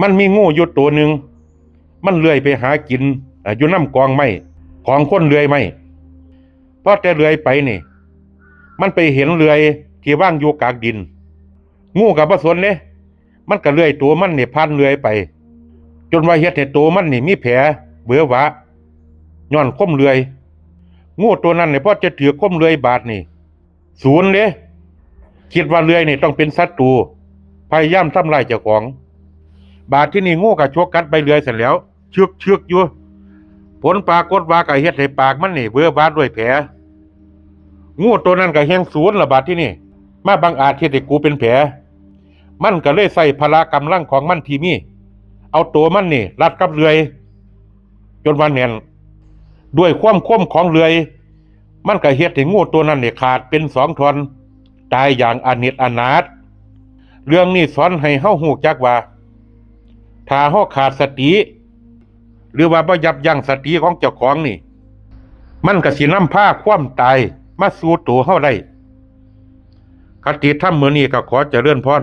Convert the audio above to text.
มันมีงูอยู่ตัวหนึ่งมันเลื่อยไปหากินอยู่น้ำกองไม้ของคนเลื่อยไม้พอแต่เลื่อยไปนี่ มันไปเห็นเลื่อยที่ว่างอยู่กลางดิน งูกับประสนเนี่ยมันก็เลื่อยตัวมันเนี่ยพันเลื่อยไป จนว่าเฮ็ดให้ตัวมันนี่มีแผลเบื่อวะย้อนคมเลื่อย งูตัวนั้นเนี่ยพอจะถือคมเลื่อยบาดนี่ศูนย์เลยคิดว่าเลื่อยนี่ต้องเป็นศัตรูพยายามทำลายเจ้าของ บาดที่นี่งูกับชกกัดใบเลื่อยเสร็จแล้วเชึกเชึกอยู่ผลปรากฏว่าก็เฮ็ดให้ปากมันนี่เบื่อบาดด้วยแผลงูตัวนั้นก็แห้งศูนย์ละบาดที่นี่ มาบังอาจเฮ็ดให้กูเป็นแผลมันก็เลยใส่พละกำลังของมันทีมีเอาตัวมันนี่รัดกับเลื่อยจนวันแน่นด้วยความคมของเลื่อย มันก็เฮ็ดให้งูตัวนั้นเนี่ยขาดเป็นสองทอนตายอย่างอนิจอนาถเรื่องนี้สอนให้เฮาฮู้จักว่า ถ้าเฮาขาดสติ หรือว่าบ่ยับยั้งสติของเจ้าของนี่ มันก็สินำพาคว่มตาย มาสู่ตัวเฮาได้คติธรรมมื้อนี้ก็ขอเจริญพร